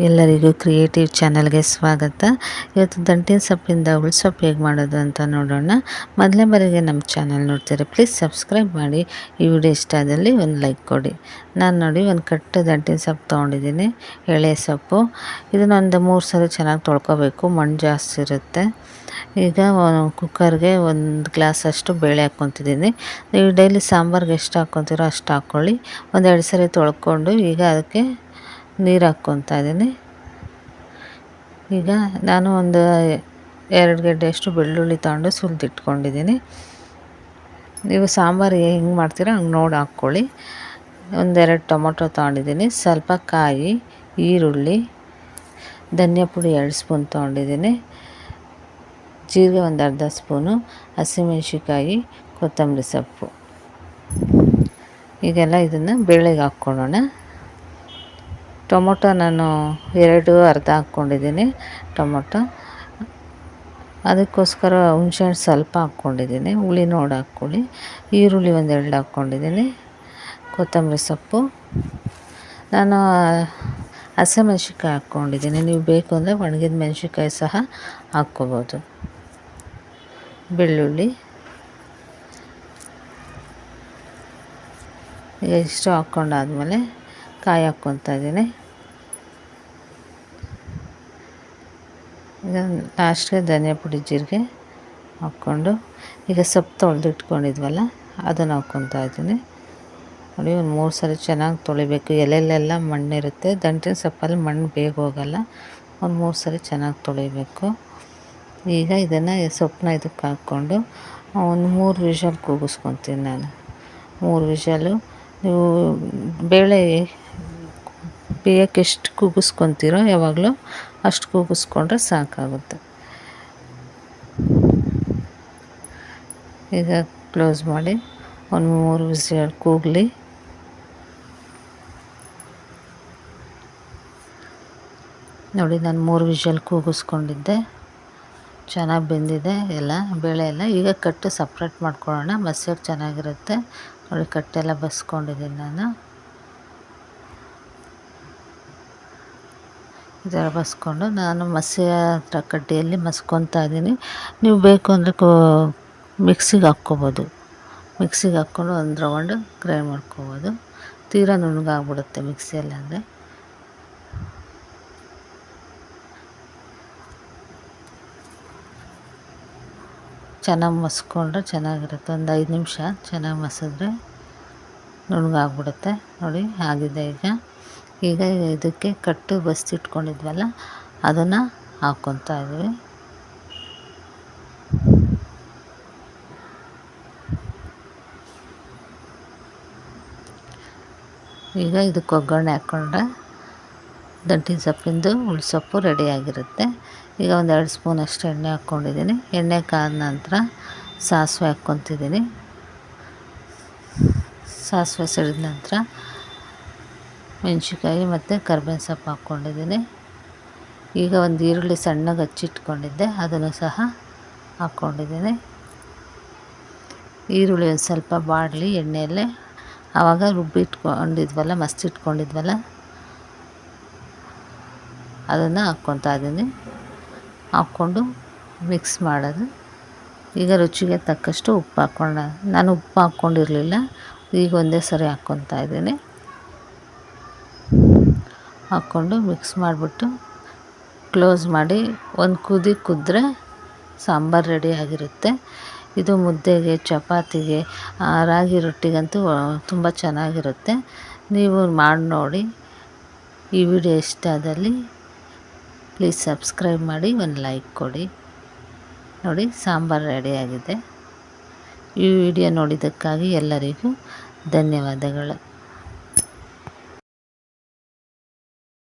ಎಲ್ಲರಿಗೂ ಕ್ರಿಯೇಟಿವ್ ಚಾನಲ್ಗೆ ಸ್ವಾಗತ. ಇವತ್ತು ದಂಟಿನ ಸೊಪ್ಪಿಂದ ಉಳ್ಸೊಪ್ಪು ಹೇಗೆ ಮಾಡೋದು ಅಂತ ನೋಡೋಣ. ಮೊದಲೇ ಬಾರಿಗೆ ನಮ್ಮ ಚಾನಲ್ ನೋಡ್ತೀರಿ ಪ್ಲೀಸ್ ಸಬ್ಸ್ಕ್ರೈಬ್ ಮಾಡಿ. ಈ ವಿಡಿಯೋ ಇಷ್ಟ ಆದಲ್ಲಿ ಒಂದು ಲೈಕ್ ಕೊಡಿ. ನಾನು ನೋಡಿ ಒಂದು ಕಟ್ಟು ದಂಟಿನ ಸೊಪ್ಪು ತೊಗೊಂಡಿದ್ದೀನಿ. ಎಳೆ ಸೊಪ್ಪು. ಇದನ್ನೊಂದು ಮೂರು ಸಲ ಚೆನ್ನಾಗಿ ತೊಳ್ಕೊಬೇಕು. ಮಣ್ಣು ಜಾಸ್ತಿ ಇರುತ್ತೆ. ಈಗ ಕುಕ್ಕರ್ಗೆ ಒಂದು ಗ್ಲಾಸ್ ಅಷ್ಟು ಬೇಳೆ ಹಾಕ್ಕೊತಿದ್ದೀನಿ. ನೀವು ಡೈಲಿ ಸಾಂಬಾರ್ಗೆ ಎಷ್ಟು ಹಾಕ್ಕೊತೀರೋ ಅಷ್ಟು ಹಾಕ್ಕೊಳ್ಳಿ ಒಂದೆರಡು ಸರಿ ತೊಳ್ಕೊಂಡು ಈಗ ಅದಕ್ಕೆ ನೀರು ಹಾಕ್ಕೊತಾ ಇದ್ದೀನಿ. ಈಗ ನಾನು ಒಂದು ಎರಡು ಗಡ್ಡೆಯಷ್ಟು ಬೆಳ್ಳುಳ್ಳಿ ತಗೊಂಡು ಸುಲಿದಿಟ್ಕೊಂಡಿದ್ದೀನಿ. ನೀವು ಸಾಂಬಾರು ಹೆಂಗೆ ಮಾಡ್ತೀರೋ ಹಂಗೆ ನೋಡಿ ಹಾಕ್ಕೊಳ್ಳಿ. ಒಂದೆರಡು ಟೊಮೊಟೊ ತೊಗೊಂಡಿದ್ದೀನಿ ಸ್ವಲ್ಪ ಕಾಯಿ, ಈರುಳ್ಳಿ, ಧನಿಯಾ ಪುಡಿ ಎರಡು ಸ್ಪೂನ್ ತೊಗೊಂಡಿದ್ದೀನಿ ಜೀರಿಗೆ ಒಂದು ಅರ್ಧ ಸ್ಪೂನು ಹಸಿಮೆಣ್ಸಿಕಾಯಿ ಕೊತ್ತಂಬರಿ ಸೊಪ್ಪು. ಈಗೆಲ್ಲ ಇದನ್ನು ಬೇಳೆಗೆ ಹಾಕ್ಕೊಳ್ಳೋಣ. ಟೊಮೊಟೊ ನಾನು ಎರಡು ಅರ್ಧ ಹಾಕ್ಕೊಂಡಿದ್ದೀನಿ ಟೊಮೊಟೊ. ಅದಕ್ಕೋಸ್ಕರ ಹುಣ್ಸೆಹಣ್ಣು ಸ್ವಲ್ಪ ಹಾಕ್ಕೊಂಡಿದ್ದೀನಿ ಹುಳಿ ನೋಡಿ ಹಾಕ್ಕೊಳ್ಳಿ. ಈರುಳ್ಳಿ ಒಂದೆರಡು ಹಾಕ್ಕೊಂಡಿದ್ದೀನಿ, ಕೊತ್ತಂಬರಿ ಸೊಪ್ಪು. ನಾನು ಹಸಿಮೆಣ್ಸಿನ್ಕಾಯಿ ಹಾಕ್ಕೊಂಡಿದ್ದೀನಿ, ನೀವು ಬೇಕು ಅಂದರೆ ಒಣಗಿದ ಮೆಣಸಿನ್ಕಾಯಿ ಸಹ ಹಾಕ್ಕೋಬೋದು. ಬೆಳ್ಳುಳ್ಳಿ. ಎಷ್ಟು ಹಾಕ್ಕೊಂಡಾದ್ಮೇಲೆ ಕಾಯಿ ಹಾಕ್ಕೊತಾ ಇದ್ದೀನಿ. ಈಗ ಲಾಸ್ಟ್ಗೆ ಧನಿಯಾ ಪುಡಿ ಜೀರಿಗೆ ಹಾಕ್ಕೊಂಡು, ಈಗ ಸೊಪ್ಪು ತೊಳೆದು ಇಟ್ಕೊಂಡಿದ್ವಲ್ಲ, ಅದನ್ನು ಹಾಕ್ಕೊತಾ ಇದ್ದೀನಿ. ನೋಡಿ, ಒಂದು ಮೂರು ಸಲ ಚೆನ್ನಾಗಿ ತೊಳಿಬೇಕು. ಎಲೆಲೆಲ್ಲ ಮಣ್ಣಿರುತ್ತೆ. ದಂಟಿನ ಸೊಪ್ಪಲ್ಲಿ ಮಣ್ಣು ಬೇಗ ಹೋಗಲ್ಲ. ಒಂದು ಮೂರು ಸಲ ಚೆನ್ನಾಗಿ ತೊಳಿಬೇಕು. ಈಗ ಇದನ್ನು ಸೊಪ್ಪನ್ನ ಇದಕ್ಕೆ ಹಾಕ್ಕೊಂಡು, ಒಂದು ಮೂರು ವಿಷಲ್ ಕೂಗಿಸ್ಕೊತೀನಿ ನಾನು. ಮೂರು ವಿಷಲು ನೀವು ಬೇಳೆ ಬೇಯಕ್ಕೆ ಎಷ್ಟು ಕೂಗಿಸ್ಕೊತೀರೋ ಯಾವಾಗಲೂ ಅಷ್ಟು ಕೂಗಿಸ್ಕೊಂಡ್ರೆ ಸಾಕಾಗುತ್ತೆ. ಈಗ ಕ್ಲೋಸ್ ಮಾಡಿ, ಒಂದು ಮೂರು ವಿಸಿಲ್ ಕೂಗಲಿ. ನೋಡಿ, ನಾನು ಮೂರು ವಿಷಲ್ ಕೂಗಿಸ್ಕೊಂಡಿದ್ದೆ. ಚೆನ್ನಾಗಿ ಬೆಂದಿದೆ ಎಲ್ಲ, ಬೇಳೆ ಎಲ್ಲ. ಈಗ ಕಟ್ಟು ಸಪ್ರೇಟ್ ಮಾಡ್ಕೊಳ್ಳೋಣ. ಮಸಾಲೆ ಚೆನ್ನಾಗಿರುತ್ತೆ. ನೋಡಿ, ಕಟ್ಟೆಲ್ಲ ಬಸ್ಕೊಂಡಿದ್ದೀನಿ ನಾನು. ಥರ ಬಸ್ಕೊಂಡು ನಾನು ಮಸಿಯ ಹತ್ರ ಕಡ್ಡಿಯಲ್ಲಿ ಮಸ್ಕೊತಾ ಇದ್ದೀನಿ. ನೀವು ಬೇಕು ಅಂದರೆ ಕೋ ಮಿಕ್ಸಿಗೆ ಹಾಕ್ಕೋಬೋದು. ಮಿಕ್ಸಿಗೆ ಹಾಕ್ಕೊಂಡು ಒಂದು ರೌಂಡ್ ಗ್ರೈಂಡ್ ಮಾಡ್ಕೋಬೋದು. ತೀರಾ ನುಣ್ಣಗಾಗ್ಬಿಡುತ್ತೆ ಮಿಕ್ಸಿಯಲ್ಲಿ ಅಂದರೆ. ಚೆನ್ನಾಗಿ ಮಸ್ಕೊಂಡ್ರೆ ಚೆನ್ನಾಗಿರುತ್ತೆ. ಒಂದು ಐದು ನಿಮಿಷ ಚೆನ್ನಾಗಿ ಮಸಿದ್ರೆ ನುಣ್ಣಗಾಗ್ಬಿಡುತ್ತೆ ನೋಡಿ, ಆಗಿದೆ ಈಗ. ಈಗ ಇದಕ್ಕೆ ಕಟ್ಟು ಬಸ್ತಿಟ್ಕೊಂಡಿದ್ವಲ್ಲ ಅದನ್ನು ಹಾಕ್ಕೊತಾ ಇದ್ದೀವಿ ಈಗ ಇದಕ್ಕೆ ಒಗ್ಗರಣೆ ಹಾಕ್ಕೊಂಡ್ರೆ ದಂಟಿನ ಸೊಪ್ಪಿಂದು ಉಳ್ಸೊಪ್ಪು ರೆಡಿಯಾಗಿರುತ್ತೆ ಈಗ ಒಂದೆರಡು ಸ್ಪೂನ್ ಅಷ್ಟು ಎಣ್ಣೆ ಹಾಕ್ಕೊಂಡಿದ್ದೀನಿ. ಎಣ್ಣೆ ಕಾದ ನಂತರ ಸಾಸಿವೆ ಹಾಕ್ಕೊತಿದ್ದೀನಿ. ಸಾಸಿವೆ ಸಿಡಿದ ನಂತರ ಮೆಣಸಿನ್ಕಾಯಿ ಮತ್ತು ಕರ್ಬೇವಿನ ಸೊಪ್ಪು ಹಾಕ್ಕೊಂಡಿದ್ದೀನಿ. ಈಗ ಒಂದು ಈರುಳ್ಳಿ ಸಣ್ಣಗೆ ಹಚ್ಚಿಟ್ಕೊಂಡಿದ್ದೆ, ಅದನ್ನು ಸಹ ಹಾಕ್ಕೊಂಡಿದ್ದೀನಿ. ಈರುಳ್ಳಿ ಒಂದು ಸ್ವಲ್ಪ ಬಾಡಲಿ ಎಣ್ಣೆಯಲ್ಲೇ ಆವಾಗ ರುಬ್ಬಿಟ್ಕೊಂಡಿದ್ವಲ್ಲ, ಮಸ್ತಿಟ್ಕೊಂಡಿದ್ವಲ್ಲ, ಅದನ್ನು ಹಾಕ್ಕೊತಾ ಇದ್ದೀನಿ. ಹಾಕ್ಕೊಂಡು ಮಿಕ್ಸ್ ಮಾಡೋದು. ಈಗ ರುಚಿಗೆ ತಕ್ಕಷ್ಟು ಉಪ್ಪು ಹಾಕ್ಕೊಂಡು ನಾನು ಉಪ್ಪು ಹಾಕ್ಕೊಂಡಿರಲಿಲ್ಲ, ಈಗ ಒಂದೇ ಸರಿ ಹಾಕ್ಕೊತಾ ಇದ್ದೀನಿ. ಹಾಕ್ಕೊಂಡು ಮಿಕ್ಸ್ ಮಾಡಿಬಿಟ್ಟು ಕ್ಲೋಸ್ ಮಾಡಿ ಒಂದು ಕುದಿ ಕುದ್ರೆ ಸಾಂಬಾರು ರೆಡಿಯಾಗಿರುತ್ತೆ ಇದು ಮುದ್ದೆಗೆ, ಚಪಾತಿಗೆ ರಾಗಿ ರೊಟ್ಟಿಗಂತೂ ತುಂಬ ಚೆನ್ನಾಗಿರುತ್ತೆ. ನೀವು ಮಾಡಿ ನೋಡಿ. ಈ ವಿಡಿಯೋ ಇಷ್ಟ ಆದಲ್ಲಿ ಪ್ಲೀಸ್ ಸಬ್ಸ್ಕ್ರೈಬ್ ಮಾಡಿ, ಒಂದು ಲೈಕ್ ಕೊಡಿ. ನೋಡಿ, ಸಾಂಬಾರು ರೆಡಿಯಾಗಿದೆ ಈ ವಿಡಿಯೋ ನೋಡಿದ್ದಕ್ಕಾಗಿ ಎಲ್ಲರಿಗೂ ಧನ್ಯವಾದಗಳು.